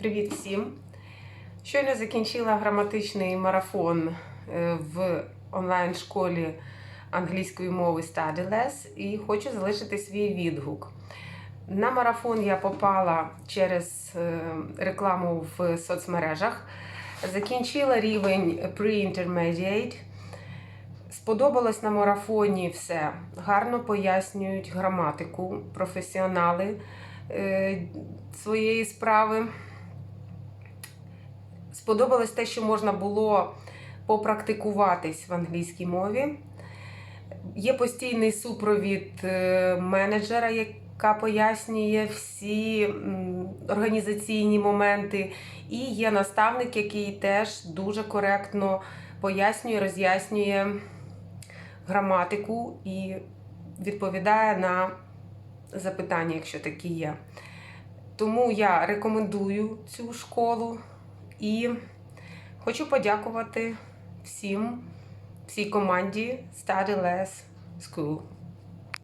Привіт всім! Щойно закінчила граматичний марафон е, в онлайн-школі англійської мови StudyLess і хочу залишити свій відгук. На марафон я попала через е, рекламу в соцмережах. Закінчила рівень Pre-Intermediate. Сподобалось на марафоні все. Гарно пояснюють граматику, професіонали е, своєї справи. Сподобалось те, що можна було попрактикуватись в англійській мові. Є постійний супровід е, менеджера, яка пояснює всі організаційні моменти. І є наставник, який теж дуже коректно пояснює, роз'яснює граматику і відповідає на запитання, якщо такі є. Тому я рекомендую цю школу і хочу подякувати всім, всій команді Study Less School.